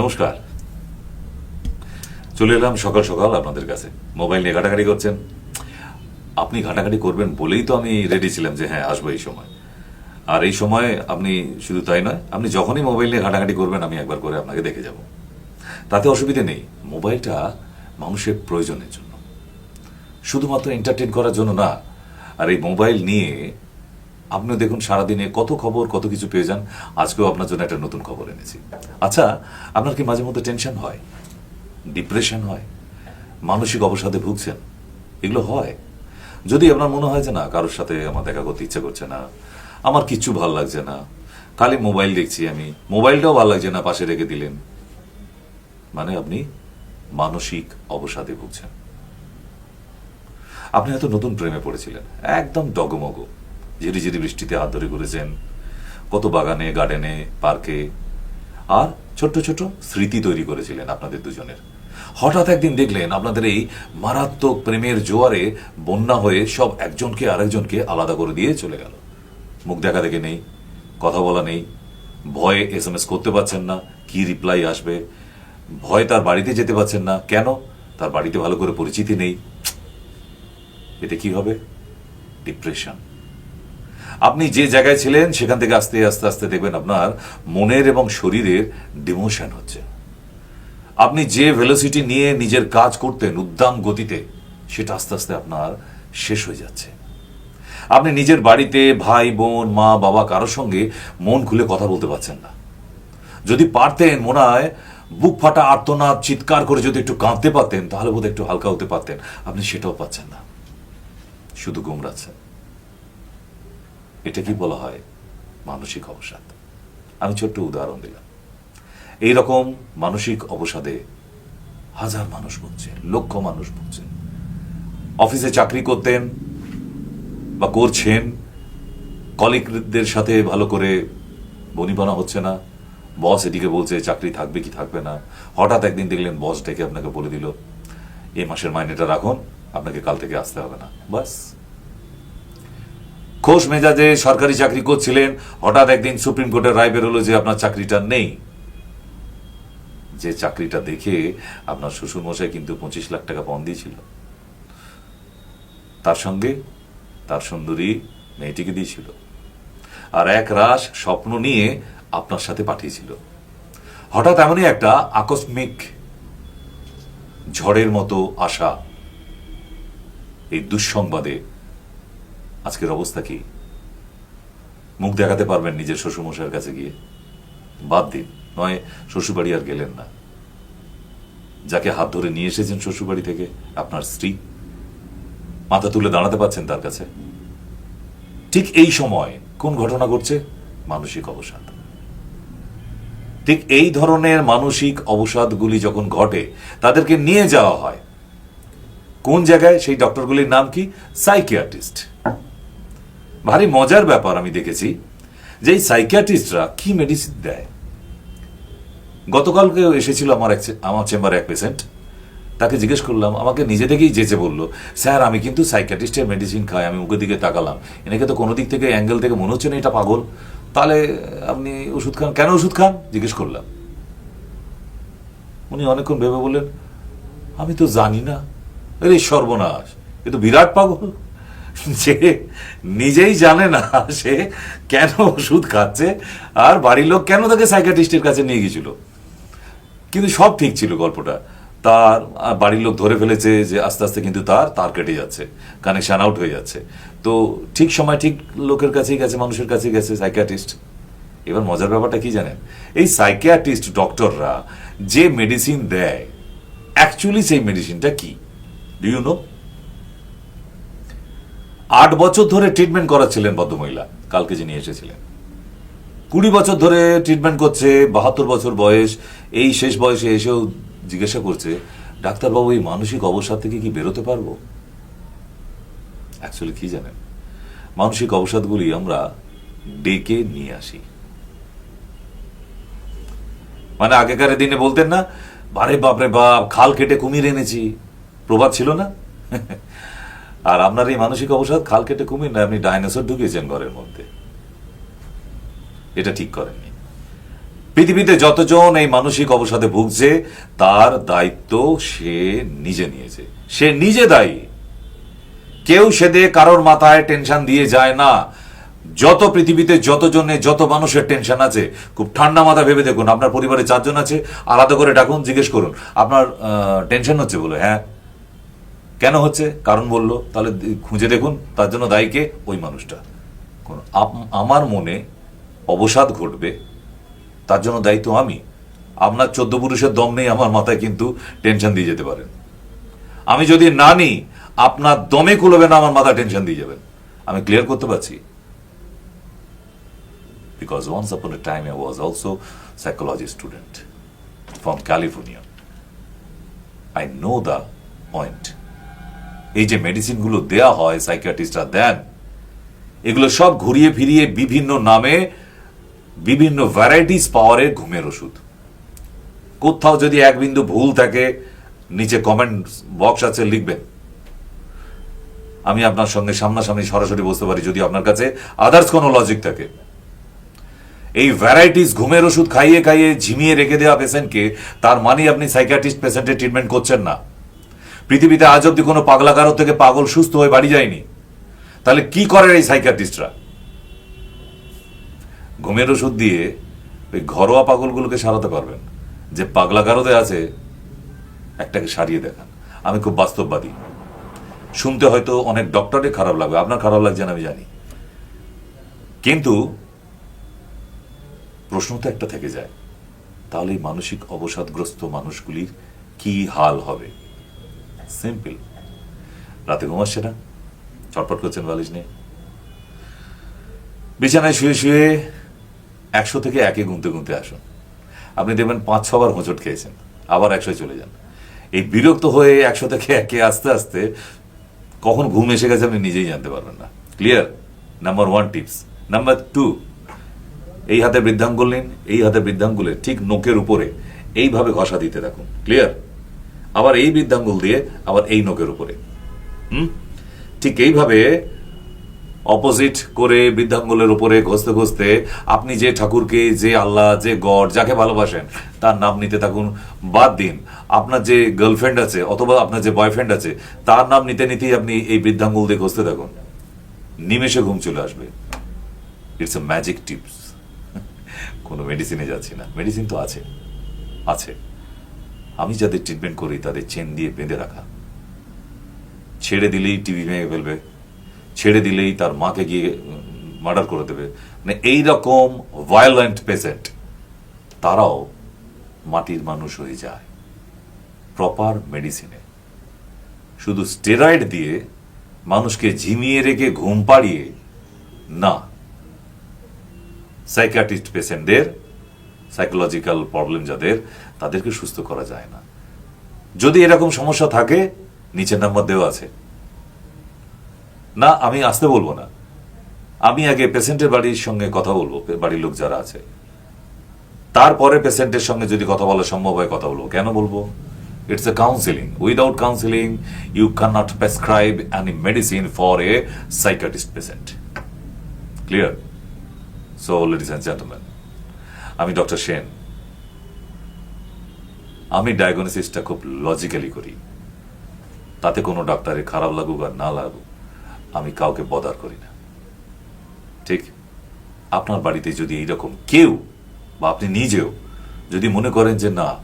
নমস্কার। চলে এলাম সকাল সকাল আপনাদের কাছে। মোবাইল নিয়ে ঘাটাঘাটি করছেন। আপনি ঘাটাঘাটি করবেন বলেই তো আমি রেডি ছিলাম যে হ্যাঁ আসব এই সময়। আর এই সময় আপনি শুধু তাই নয়, আপনি যখনই মোবাইল নিয়ে ঘাটাঘাটি করবেন, আমি একবার করে আপনাকে দেখে যাব। তাতে অসুবিধে নেই। মোবাইলটা মানুষের প্রয়োজনের জন্য। শুধুমাত্র এন্টারটেন করার জন্য না, আর এই মোবাইল নিয়ে আপনিও দেখুন সারাদিনে কত খবর, কত কিছু পেয়ে যান। আজকেও আপনার জন্য একটা নতুন খবর এনেছি। আচ্ছা আপনার কি মাঝে মধ্যে টেনশন হয়? ডিপ্রেশন হয়? মানসিক অবসাদে ভুগছেন? এগুলো হয়? যদি আপনার মনে হয় যে না, কারোর সাথে আমার দেখা করতে ইচ্ছে করছে না, আমার কিচ্ছু ভালো লাগছে না, খালি মোবাইল দেখছি আমি, মোবাইলটাও ভালো লাগছে না, পাশে রেখে দিলেন মানে আপনি মানসিক অবসাদে ভুগছেন। আপনি হয়তো নতুন প্রেমে পড়েছিলেন, একদম ডগমগ। ঝিরি ঝিরি বৃষ্টিতে হাত ধরে ঘুরেছেন। কত বাগানে গার্ডেনে পার্কে আর ছোট্ট ছোট স্মৃতি তৈরি করেছিলেন আপনাদের দুজনের। হঠাৎ একদিন দেখলেন আপনাদের এই মারাত্মক প্রেমের জোয়ারে বন্যা হয়ে সব একজনকে আরেকজনকে আলাদা করে দিয়ে চলে গেল। মুখ দেখা দেখে নেই, কথা বলা নেই, ভয়ে এস এম এস করতে পারছেন না, কি রিপ্লাই আসবে? ভয় তার বাড়িতে যেতে পারছেন না, কেন? তার বাড়িতে ভালো করে পরিচিতি নেই। এতে কি হবে? ডিপ্রেশন আপনি যে জায়গায় ছিলেন, সেখান থেকে আস্তে আস্তে আস্তে দেখবেন আপনার মনের এবং শরীরের ডিমোশন হচ্ছে। আপনি যে ভেলোসিটি নিয়ে নিজের কাজ করতেন উদ্দাম গতিতে, সেটা আস্তে আস্তে আপনার শেষ হয়ে যাচ্ছে। আপনি নিজের বাড়িতে ভাই, বোন, মা, বাবা কারোর সঙ্গে মন খুলে কথা বলতে পারছেন না। যদি পারতেন মনে হয়, বুক ফাটা আর্তনাদ, চিৎকার করে যদি একটু কাঁদতে পারতেন, তাহলে বোধহয় একটু হালকা হতে পারতেন। আপনি সেটাও পাচ্ছেন না। শুধু গুমরাচ্ছেন এটা কি বলা হয়? মানসিক অবসাদ। আমি ছোট্ট উদাহরণ দিলাম। এই রকম মানসিক অবসাদে হাজার মানুষ ভুগছেন লক্ষ মানুষ ভুগছেন অফিসে চাকরি করতেন বা করছেন, কলিগদের সাথে ভালো করে বনিবনা হচ্ছে না। বস এদিকে বলছে, চাকরি থাকবে কি থাকবে না? হঠাৎ একদিন দেখলেন বস ডেকে আপনাকে বলে দিল, এ মাসের মাইনেটা রাখুন, আপনাকে কাল থেকে আসতে হবে না। বাস। খোশ মেজাজে সরকারি চাকরি করছিলেন। হঠাৎ একদিন সুপ্রিম কোর্টের রায় বেরোলো যে আপনার চাকরিটা নেই। যে চাকরিটা দেখে আপনার শ্বশুর মশাই কিন্তু পঁচিশ লাখ টাকা পণ দিয়েছিল। তার সঙ্গে তার সুন্দরী মেয়েটিকে দিয়েছিল। আর এক রাস স্বপ্ন নিয়ে আপনার সাথে পাঠিয়েছিল। হঠাৎ এমনই একটা আকস্মিক ঝড়ের মতো আশা এই দুঃসংবাদে আজকের অবস্থা কি? মুখ দেখাতে পারবেন নিজের শ্বশুরমশাইয়ের কাছে গিয়ে। বাদ দিন, নয়, শ্বশুরবাড়ি আর গেলেন না। যাকে হাত ধরে নিয়ে এসেছেন শ্বশুরবাড়ি থেকে, আপনার স্ত্রী? মাথা তুলে দাঁড়াতে পারছেন তার কাছে? ঠিক এই সময় কোন ঘটনা ঘটছে? মানসিক অবসাদ। ঠিক এই ধরনের মানসিক অবসাদগুলি যখন ঘটে, তাদেরকে নিয়ে যাওয়া হয়। কোন জায়গায়? সেই ডক্টরগুলির নাম কি? সাইকিয়াট্রিস্ট। ভারী মজার ব্যাপার আমি দেখেছি, যে এই সাইকিয়াট্রিস্টরা কি মেডিসিন দেয়। গতকালকে এসেছিল আমার এক আমার চেম্বারে এক পেশেন্ট তাকে জিজ্ঞেস করলাম, আমাকে নিজে থেকেই যেচে বলল, স্যার, আমি কিন্তু সাইকিয়াট্রিস্টের মেডিসিন খাই, আমি মুখের দিকে তাকালাম। এনাকে তো কোনো দিক থেকে অ্যাঙ্গেল থেকে মনে হচ্ছে না এটা পাগল। তাহলে আপনি ওষুধ খান। কেন ওষুধ খান? জিজ্ঞেস করলাম। উনি অনেকক্ষণ ভেবে বললেন, আমি তো জানি না। আরে, সর্বনাশ। এ তো বিরাট পাগল। যে নিজেই জানে না সে কেন ওষুধ খাচ্ছে আর বাড়ির লোক কেন তাকে সাইকিয়াট্রিস্টের কাছে নিয়ে গেছিল কিন্তু সব ঠিক ছিল গল্পটা। তার বাড়ির লোক ধরে ফেলেছে যে আস্তে আস্তে কিন্তু তার তার কেটে যাচ্ছে কানেকশন আউট হয়ে যাচ্ছে। তো ঠিক সময় ঠিক লোকের কাছেই গেছে, মানুষের কাছেই গেছে সাইকিয়াট্রিস্ট এবার মজার ব্যাপারটা কি জানেন? এই সাইকিয়াট্রিস্ট ডক্টররা যে মেডিসিন দেয় অ্যাকচুয়ালি সেই মেডিসিনটা কি? ডু ইউ নো আট বছর ধরে ট্রিটমেন্ট করাচ্ছিলেন ভদ্রমহিলা, কালকে যিনি এসেছিলেন। কুড়ি বছর ধরে ট্রিটমেন্ট করছে, বাহাত্তর বছর বয়স, এই শেষ বয়সে এসেও জিজ্ঞাসা করছে, ডাক্তারবাবু, এই মানসিক অবসাদ থেকে কি বেরোতে পারব? অ্যাকচুয়ালি কি জানেন? মানসিক অবসাদগুলি আমরা ডেকে নিয়ে আসি। মানে আগেকার দিনে বলতেন না, বারে বাপরে বাপ, খাল কেটে কুমির এনেছি। প্রবাদ ছিল না। আর আপনার এই মানসিক অবসাদ খাল কেটে কুমির না, আপনি ডাইনোসর ঢুকিয়েছেন ঘরের মধ্যে। এটা ঠিক করেননি। পৃথিবীতে যতজন এই মানসিক অবসাদে ভুগছে, তার দায়িত্ব সে নিজে নিয়েছে। সে নিজে দায়ী। কেউ সেদে কারোর মাথায় টেনশন দিয়ে যায় না। যত পৃথিবীতে যতজনে, যত মানুষের টেনশন আছে, খুব ঠান্ডা মাথা ভেবে দেখুন, আপনার পরিবারে চারজন আছে, আলাদা করে ডাকুন, জিজ্ঞেস করুন। আপনার টেনশন হচ্ছে বলে হ্যাঁ? কেন হচ্ছে? কারণ বলল, তাহলে খুঁজে দেখুন, তার জন্য দায়ী কে? ওই মানুষটা। আমার মনে অবসাদ ঘটবে, তার জন্য দায়িত্ব আমি। আপনার চোদ্দ পুরুষের দম নেই, আমার মাথায় কিন্তু টেনশন দিয়ে যেতে পারেন আমি যদি না নিই আপনার দমে কুলবে না আমার মাথা টেনশন দিয়ে যাবেন। আমি ক্লিয়ার করতে পারছি। Because once upon a time I was also psychology student from California I know the point এই যে মেডিসিনগুলো দেয়া হয় সাইকিয়াট্রিস্টরা দেন, এগুলো সব ঘুরিয়ে ফিরিয়ে বিভিন্ন নামে বিভিন্ন ভ্যারাইটিস পাওয়ারের ঘুমের ওষুধ। কোথাও যদি এক বিন্দু ভুল থাকে, নিচে কমেন্ট বক্স আছে, লিখবেন। আমি আপনার সঙ্গে সামনাসামনি সরাসরি বসতে পারি যদি আপনার কাছে আদার্স কোনো লজিক থাকে। এই ভ্যারাইটিস ঘুমের ওষুধ খাইয়ে খাইয়ে ঝিমিয়ে রেখে দেওয়া পেশেন্টকে তার মানে আপনি সাইকিয়াট্রিস্ট পেশেন্টের ট্রিটমেন্ট করছেন না। পৃথিবীতে আজ অব্দি কোনো পাগলাকারো থেকে পাগল সুস্থ হয়ে বাড়ি যায়নি। তাহলে কি করে এই সাইকিয়াট্রিস্টরা? ঘুমের ওষুধ দিয়ে ওই ঘরোয়া পাগলগুলোকে সারাতে পারবেন। যে পাগলাকারোতে আছে, একটাকে সারিয়ে দেখান। আমি খুব বাস্তববাদী। শুনতে হয়তো অনেক ডক্টরে খারাপ লাগবে। আপনার খারাপ লাগছে না আমি জানি। কিন্তু প্রশ্ন তো একটা থেকে যায়। তাহলে মানসিক অবসাদগ্রস্ত মানুষগুলির কি হাল হবে? সিম্পল। রাতে ঘুমাচ্ছে না চটপট করছেন বালিশ নিয়ে বিছানায় শুয়ে শুয়ে একশো থেকে একে গুনতে গুনতে আসুন। আপনি দেখবেন পাঁচ ছবার হোঁচট খেয়েছেন, আবার একশোয় চলে যান। এই বিরক্ত হয়ে একশো থেকে একে আস্তে আস্তে কখন ঘুম এসে গেছে আপনি নিজেই জানতে পারবেন না। Clear number one tips number two এই হাতে বৃদ্ধাঙ্গুল নিন, এই হাতে বৃদ্ধাঙ্গুলে ঠিক নোকের উপরে এইভাবে ঘষা দিতে থাকুন। ক্লিয়ার আবার এই বৃদ্ধাঙ্গুল দিয়ে আবার এই নখের উপরে। হুম? ঠিক এইভাবে অপোজিট করে বৃদ্ধাঙ্গুলের উপরে ঘষতে ঘষতে আপনি যে ঠাকুরকে, যে আল্লাহ, যে গড যাকে ভালোবাসেন, তার নাম নিতে থাকুন, বাদ দিন। আপনার যে গার্লফ্রেন্ড আছে অথবা আপনার যে বয়ফ্রেন্ড আছে, তার নাম নিতে নিতেই আপনি এই বৃদ্ধাঙ্গুল দিয়ে ঘষতে থাকুন। নিমেষে ঘুম চলে আসবে। ইটস এ ম্যাজিক টিপস কোনো মেডিসিনে যাচ্ছি না। মেডিসিন তো আছে। আছে। আমি যাদের ট্রিটমেন্ট করি, তাদের চেন দিয়ে বেঁধে রাখা। ছেড়ে দিলেই টিভি ভেঙে ফেলবে, ছেড়ে দিলেই তার মাকে গিয়ে মার্ডার করে দেবে। মানে এইরকম ভায়োলেন্ট পেশেন্ট তারাও মাটির মানুষ হয়ে যায়। প্রপার মেডিসিনে শুধু স্টেরয়েড দিয়ে মানুষকে ঝিমিয়ে রেখে ঘুম পাড়িয়ে, না। সাইকাটিস্ট পেশেন্টদের সাইকোলজিক্যাল প্রবলেম যাদের, তাদেরকে সুস্থ করা যায় না। যদি এরকম সমস্যা থাকে, নিচের নাম্বার দেওয়া আছে। না, আমি আসতে বলব না। আমি আগে পেশেন্টের বাড়ির সঙ্গে কথা বলব বাড়ির লোক যারা আছে। তারপরে পেশেন্টের সঙ্গে যদি কথা বলা সম্ভব হয়, কথা বলব। কেন বলব? It's a counselling without counselling you can not prescribe any medicine for a psychiatrist patient clear so ladies and gentleman আমি ডক্টর সেন। আমি ডায়াগনোসিসটা খুব লজিক্যালি করি। তাতে কোনো ডাক্তারের খারাপ লাগুক আর না লাগুক, আমি কাউকে বদার করি না। ঠিক? আপনার বাড়িতে যদি এইরকম কেউ, বা আপনি নিজেও, যদি মনে করেন যে না,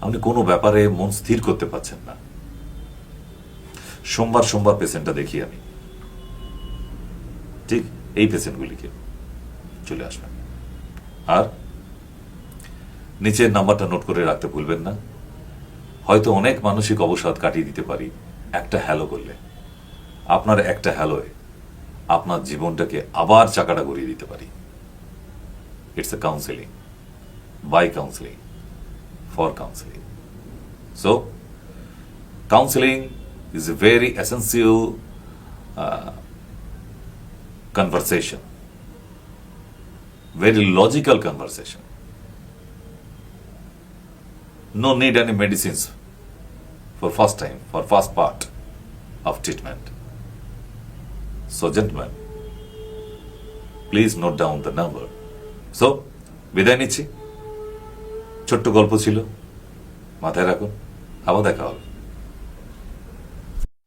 আপনি কোনো ব্যাপারে মন স্থির করতে পারছেন না। সোমবার সোমবার পেশেন্টটা দেখি আমি। ঠিক? এই পেশেন্টগুলিকে চলে আসবেন। আর নিচের নাম্বারটা নোট করে রাখতে ভুলবেন না। হয়তো অনেক মানসিক অবসাদ কাটিয়ে দিতে পারি একটা হ্যালো করলে। আপনার একটা হ্যালোয় আপনার জীবনটাকে আবার চাকাটা ঘুরিয়ে দিতে পারি। It's a counselling by counselling for counselling so counselling is a very essential conversation, very logical conversation. No need any medicines for first time, for first part of treatment. So, gentlemen, please note down the number. So, বিদায় নিচ্ছি ছোট্ট গল্প ছিল মাথায় রাখুন আবার দেখা হবে